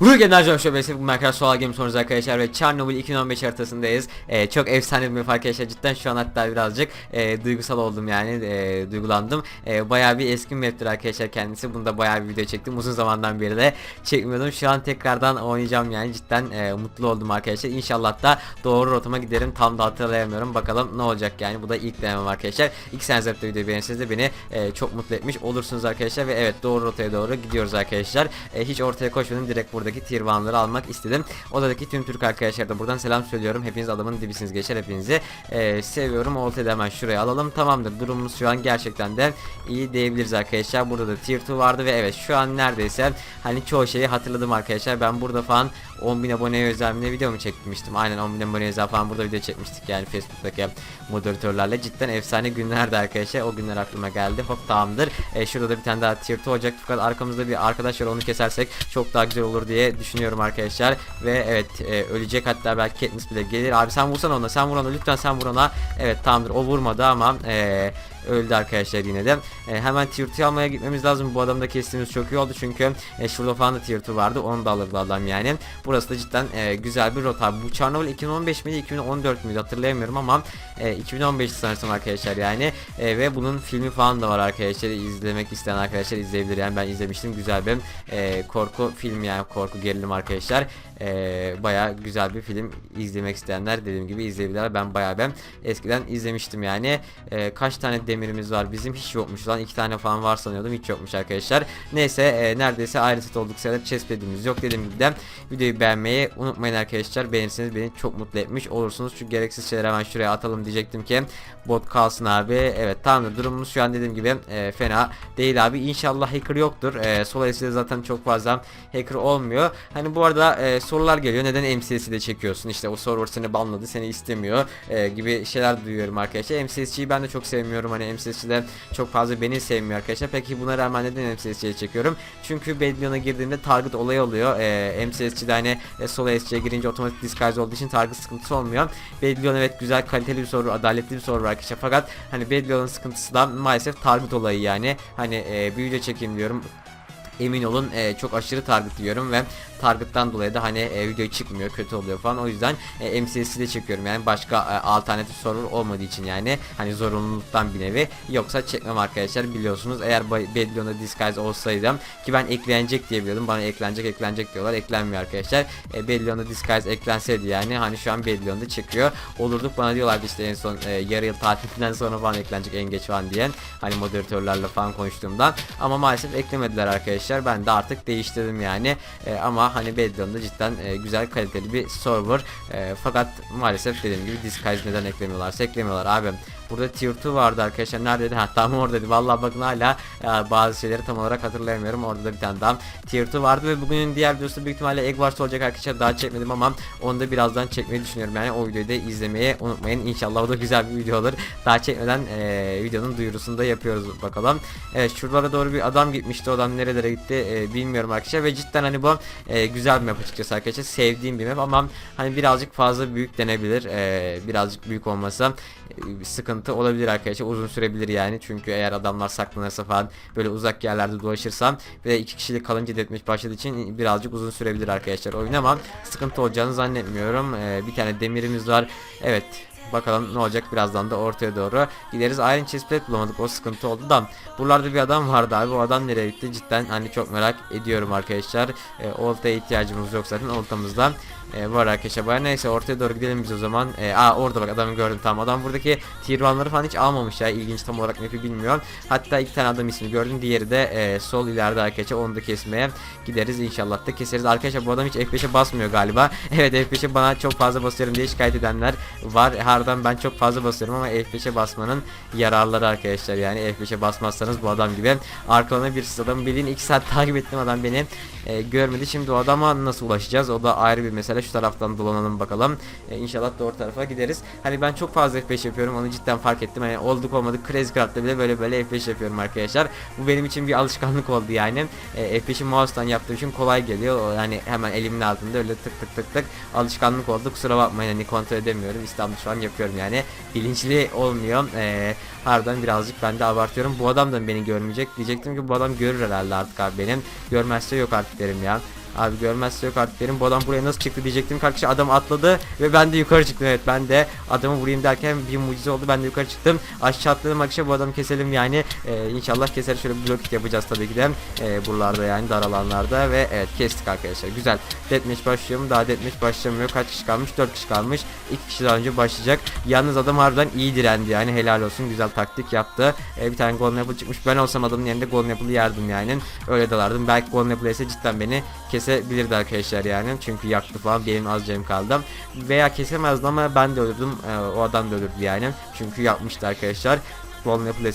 Ruh Enerji Şöbesi Minecraft Solar Game sonucu arkadaşlar ve Chernobyl 2015 haritasındayız. Ee, çok efsane bir map arkadaşlar cidden şu an hatta birazcık e, duygusal oldum yani e, duygulandım. E, bayağı bir eski maptir arkadaşlar kendisi. Bunda bayağı bir video çektim uzun zamandan beri de çekmiyordum. Şu an tekrardan oynayacağım yani cidden e, mutlu oldum arkadaşlar. İnşallah da doğru rotama giderim tam da hatırlayamıyorum. Bakalım ne olacak yani bu da ilk denemem arkadaşlar. İlk sene de videoyu beğenirseniz de beni e, çok mutlu etmiş olursunuz arkadaşlar ve evet doğru rotaya doğru gidiyoruz arkadaşlar. E, hiç ortaya koşmadım direkt buradaki tier 1'ları almak istedim. Odadaki tüm Türk arkadaşlar da buradan selam söylüyorum. Hepiniz adamın dibisiniz geçer hepinizi. E, seviyorum. Oltayı da hemen şuraya alalım. Tamamdır. Durumumuz şu an gerçekten de iyi diyebiliriz arkadaşlar. Burada da tier 2 vardı ve evet şu an neredeyse hani çoğu şeyi hatırladım arkadaşlar. Ben burada falan 10.000 aboneye özel bir video mu çekmiştim? Aynen 10.000 aboneye özel falan burada video çekmiştik yani Facebook'taki moderatörlerle. Cidden efsane günlerdi arkadaşlar. O günler aklıma geldi. Hop tamamdır. E, şurada da bir tane daha tier 2 olacak fakat arkamızda bir arkadaş var onu kesersek çok daha güzel olur diye düşünüyorum arkadaşlar. Ve evet e, ölecek hatta belki Katniss bile gelir. Abi sen vursana ona sen vur ona lütfen sen vur ona. Evet tamamdır o vurmadı ama e, öldü arkadaşlar yine de. E, hemen tier 2 almaya gitmemiz lazım. Bu adamda kestiğimiz çok iyi oldu çünkü e, şurada falan da tier 2 vardı. Onu da alırdı adam yani. Burası da cidden e, güzel bir rota. Bu Chernobyl 2015 miydi 2014 müydü hatırlayamıyorum ama e, 2015 sanırsam arkadaşlar yani. E, ve bunun filmi falan da var arkadaşlar. izlemek isteyen arkadaşlar izleyebilir. Yani ben izlemiştim. Güzel bir e, korku film yani korku gerilim arkadaşlar. E, baya güzel bir film izlemek isteyenler dediğim gibi izleyebilirler. Ben baya ben eskiden izlemiştim yani. E, kaç tane demirimiz var bizim hiç yokmuş lan. iki tane falan var sanıyordum hiç yokmuş arkadaşlar. Neyse e, neredeyse aynı set olduk sayılır. Chestplate'imiz yok dediğim gibi de videoyu beğenmeyi unutmayın arkadaşlar. Beğenirseniz beni çok mutlu etmiş olursunuz. Şu gereksiz şeyleri hemen şuraya atalım diyecektim ki bot kalsın abi. Evet tamamdır durumumuz şu an dediğim gibi e, fena değil abi. İnşallah hacker yoktur. E, Solaris'te zaten çok fazla hacker olmuyor. Hani bu arada e, sorular geliyor. Neden MCS'i de çekiyorsun? İşte o server seni banladı, seni istemiyor e, gibi şeyler duyuyorum arkadaşlar. MCS'ciyi ben de çok sevmiyorum. Hani MCS'ciler çok fazla beni sevmiyor arkadaşlar. Peki buna rağmen neden MCS'ciye çekiyorum? Çünkü Bedlion'a girdiğimde target olayı oluyor. E, MCS'cide hani e, solo SC'ye girince otomatik disguise olduğu için target sıkıntısı olmuyor. Bedlion evet güzel kaliteli bir soru, adaletli bir soru arkadaşlar. Fakat hani Bedlion'un sıkıntısı da maalesef target olayı yani. Hani e, video çekeyim diyorum emin olun e, çok aşırı target diyorum ve target'tan dolayı da hani e, video çıkmıyor kötü oluyor falan. O yüzden e, MCS'i de çekiyorum. Yani başka e, alternatif server olmadığı için yani hani zorunluluktan bir nevi. Yoksa çekmem arkadaşlar biliyorsunuz. Eğer Bedlion'da disguise olsaydım ki ben eklenecek diye biliyordum. Bana eklenecek eklenecek diyorlar. Eklenmiyor arkadaşlar. E, Bedlion'da disguise eklenseydi yani hani şu an Bedlion'da çıkıyor olurduk bana diyorlardı işte en son e, yarı yıl tatilinden sonra falan eklenecek en geç falan diyen hani moderatörlerle falan konuştuğumdan ama maalesef eklemediler arkadaşlar ben de artık değiştirdim yani. E, ama hani Bedlam'da cidden e, güzel kaliteli bir server. E, fakat maalesef dediğim gibi disguise neden eklemiyorlarsa eklemiyorlar abi Burada tier 2 vardı arkadaşlar. Neredeydi? Ha tam oradaydı. Vallahi bakın hala e, bazı şeyleri tam olarak hatırlayamıyorum. Orada da bir tane daha tier 2 vardı ve bugünün diğer videosu büyük ihtimalle Egg Wars olacak arkadaşlar. Daha çekmedim ama onu da birazdan çekmeyi düşünüyorum. Yani o videoyu da izlemeyi unutmayın. İnşallah o da güzel bir video olur. Daha çekmeden e, videonun duyurusunu da yapıyoruz bakalım. Evet şuralara doğru bir adam gitmişti. O adam nerelere gitti e, bilmiyorum arkadaşlar. Ve cidden hani bu e, güzel bir map açıkçası arkadaşlar. Sevdiğim bir map ama hani birazcık fazla büyük denebilir. E, birazcık büyük olmasa e, sıkıntı sıkıntı olabilir arkadaşlar. Uzun sürebilir yani. Çünkü eğer adamlar saklanırsa falan böyle uzak yerlerde dolaşırsam ve iki kişilik kalınca detmiş başladığı için birazcık uzun sürebilir arkadaşlar oyun ama sıkıntı olacağını zannetmiyorum. Ee, bir tane demirimiz var. Evet Bakalım ne olacak birazdan da ortaya doğru gideriz. Iron chestplate bulamadık o sıkıntı oldu da. Buralarda bir adam vardı abi. O adam nereye gitti? Cidden hani çok merak ediyorum arkadaşlar. E, oltaya ihtiyacımız yok zaten. Oltamızdan e, var arkadaşlar. Baya neyse ortaya doğru gidelim biz o zaman. E, aa orada bak adamı gördüm tamam. Adam buradaki tier 1'ları falan hiç almamış ya. İlginç tam olarak map'i bilmiyorum. Hatta iki tane adam ismi gördüm. Diğeri de e, sol ileride arkadaşlar. Onu da kesmeye gideriz inşallah da keseriz. Arkadaşlar bu adam hiç F5'e basmıyor galiba. evet F5'e bana çok fazla basıyorum diye şikayet edenler var. Harbiden ben çok fazla basıyorum ama F5'e basmanın yararları arkadaşlar. Yani F5'e basmazsanız bu adam gibi arkalana bir siz adamı bildiğin 2 saat takip ettim adam beni e, görmedi. Şimdi o adama nasıl ulaşacağız? O da ayrı bir mesele. Şu taraftan dolanalım bakalım. E, inşallah doğru tarafa gideriz. Hani ben çok fazla F5 yapıyorum. Onu cidden fark ettim. Hani olduk olmadık Crazy Craft'ta bile böyle böyle F5 yapıyorum arkadaşlar. Bu benim için bir alışkanlık oldu yani. E, F5'i mouse'dan yaptığım için kolay geliyor. Yani hemen elimin altında öyle tık tık tık tık alışkanlık oldu. Kusura bakmayın hani kontrol edemiyorum. İstanbul şu an yapıyorum yani. Bilinçli olmuyor. E, harbiden birazcık ben de abartıyorum. Bu adam da beni görmeyecek. Diyecektim ki bu adam görür herhalde artık abi benim. Görmezse yok artık derim ya. Abi görmezse yok artık. Benim bu adam buraya nasıl çıktı diyecektim. Kardeşim adam atladı ve ben de yukarı çıktım. Evet ben de adamı vurayım derken bir mucize oldu. Ben de yukarı çıktım. Aşağı atladım. Arkadaşlar bu adamı keselim yani. Ee, inşallah keser. Şöyle blok yapacağız tabii ki de. Ee, buralarda yani dar alanlarda ve evet kestik arkadaşlar. Güzel. Deathmatch başlıyor mu? Daha deathmatch başlamıyor. Kaç kişi kalmış? 4 kişi kalmış. 2 kişi daha önce başlayacak. Yalnız adam harbiden iyi direndi yani. Helal olsun. Güzel taktik yaptı. Ee, bir tane golden apple çıkmış. Ben olsam adamın yerinde golden apple'ı yerdim yani. Öyle dalardım. Belki golden apple ise cidden beni kesebilirdi arkadaşlar yani. Çünkü yaktı falan benim az canım kaldı. Veya kesemezdi ama ben de ölürdüm ee, o adam da ölürdü yani. Çünkü yapmıştı arkadaşlar. Golden apple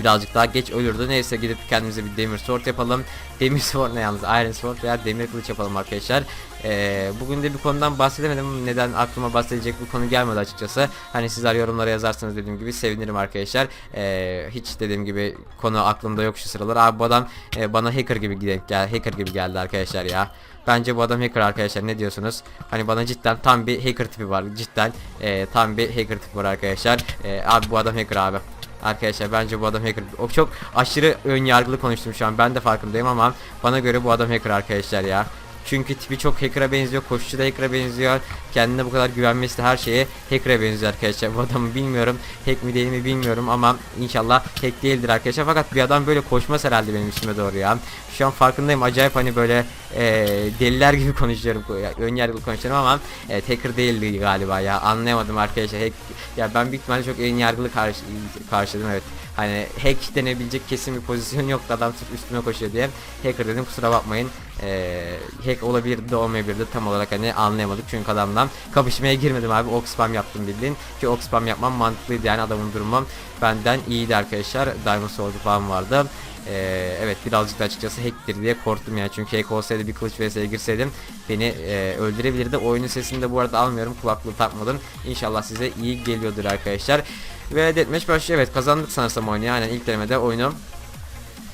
birazcık daha geç ölürdü. Neyse gidip kendimize bir demir sword yapalım. Demir sword ne yalnız iron sword veya demir kılıç yapalım arkadaşlar. Ee, bugün de bir konudan bahsedemedim. Neden aklıma bahsedecek bir konu gelmedi açıkçası. Hani sizler yorumlara yazarsanız dediğim gibi sevinirim arkadaşlar. Ee, hiç dediğim gibi konu aklımda yok şu sıralar. Abi bu adam e, bana hacker gibi denk gel hacker gibi geldi arkadaşlar ya. Bence bu adam hacker arkadaşlar ne diyorsunuz? Hani bana cidden tam bir hacker tipi var. Cidden e, tam bir hacker tipi var arkadaşlar. E, abi bu adam hacker abi. Arkadaşlar bence bu adam hacker. O çok aşırı ön yargılı konuştum şu an. Ben de farkındayım ama bana göre bu adam hacker arkadaşlar ya. Çünkü tipi çok hacker'a benziyor. Koşucu da hacker'a benziyor. Kendine bu kadar güvenmesi de her şeye hacker'a benziyor arkadaşlar. Bu adamı bilmiyorum. Hack mi değil mi bilmiyorum ama inşallah hack değildir arkadaşlar. Fakat bir adam böyle koşmaz herhalde benim üstüme doğru ya. Şu an farkındayım. Acayip hani böyle e, deliler gibi konuşuyorum. Ön yargılı konuşuyorum ama e, hacker değildi galiba ya. Anlayamadım arkadaşlar. Hack, ya ben büyük ihtimalle çok ön yargılı karşı, karşıladım evet. Hani hack denebilecek kesin bir pozisyon yoktu adam sırf üstüme koşuyor diye. Hacker dedim kusura bakmayın. Ee, hack olabilirdi de olmayabilirdi tam olarak hani anlayamadık. Çünkü adamdan kapışmaya girmedim abi. Ok spam yaptım bildiğin. Ki ok spam yapmam mantıklıydı yani adamın durumu benden iyiydi arkadaşlar. Diamond sword'u falan vardı. Ee, evet birazcık da açıkçası hacktir diye korktum yani. Çünkü hack olsaydı bir kılıç vs'ye girseydim beni e, öldürebilirdi. Oyunun sesini de bu arada almıyorum. Kulaklığı takmadım. İnşallah size iyi geliyordur arkadaşlar ve deathmatch başlıyor. Evet kazandık sanırsam oyunu. Yani ilk denemede oyunu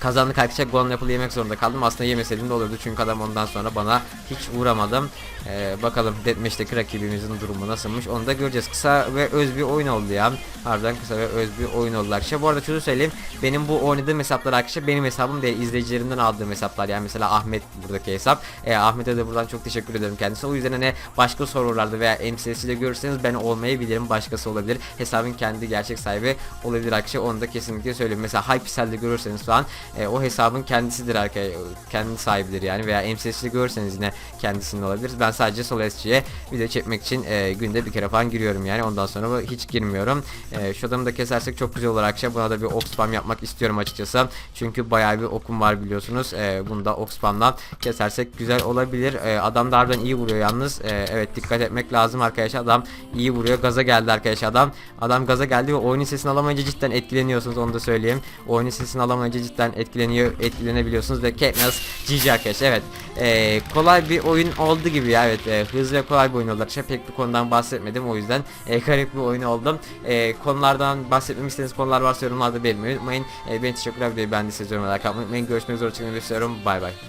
kazandık arkadaşlar golden apple yemek zorunda kaldım. Aslında yemeseydim de olurdu çünkü adam ondan sonra bana hiç uğramadım. Ee, bakalım deathmatch'teki rakibimizin durumu nasılmış onu da göreceğiz. Kısa ve öz bir oyun oldu ya. Harbiden kısa ve öz bir oyun oldu arkadaşlar bu arada şunu söyleyeyim. Benim bu oynadığım hesaplar arkadaşlar benim hesabım değil izleyicilerimden aldığım hesaplar. Yani mesela Ahmet buradaki hesap. Ee, Ahmet'e de buradan çok teşekkür ederim kendisine. O yüzden hani başka serverlarda veya MCS'de görürseniz ben olmayabilirim başkası olabilir. Hesabın kendi gerçek sahibi olabilir arkadaşlar onu da kesinlikle söyleyeyim. Mesela Hypecel'de görürseniz falan e, o hesabın kendisidir arkadaşlar kendi sahibidir yani veya MCS'de görürseniz yine kendisinin olabilir. Ben sadece Sol SC'ye video çekmek için e, günde bir kere falan giriyorum yani. Ondan sonra hiç girmiyorum. E, şu adamı da kesersek çok güzel olur arkadaşlar buna da bir ok spam yapmak istiyorum açıkçası. Çünkü bayağı bir okum var biliyorsunuz. E, bunu da ok spamdan kesersek güzel olabilir. E, adam da harbiden iyi vuruyor yalnız. E, evet dikkat etmek lazım arkadaşlar. Adam iyi vuruyor. Gaza geldi arkadaşlar adam. Adam gaza geldi ve oyunun sesini alamayınca cidden etkileniyorsunuz. Onu da söyleyeyim. Oyunun sesini alamayınca cidden etkileniyor etkilenebiliyorsunuz ve Katniss GG arkadaşlar evet e, kolay bir oyun oldu gibi ya evet e, hızlı ve kolay bir oyun oldu. Arkadaşlar pek bir konudan bahsetmedim o yüzden e, garip bir oyun oldu. E, konulardan bahsetmemi istediğiniz konular varsa yorumlarda belirtmeyi unutmayın. E, beni teşekkürler videoyu beğendiyseniz yorumlara kalmayı unutmayın. Görüşmek üzere hoşçakalın bay bay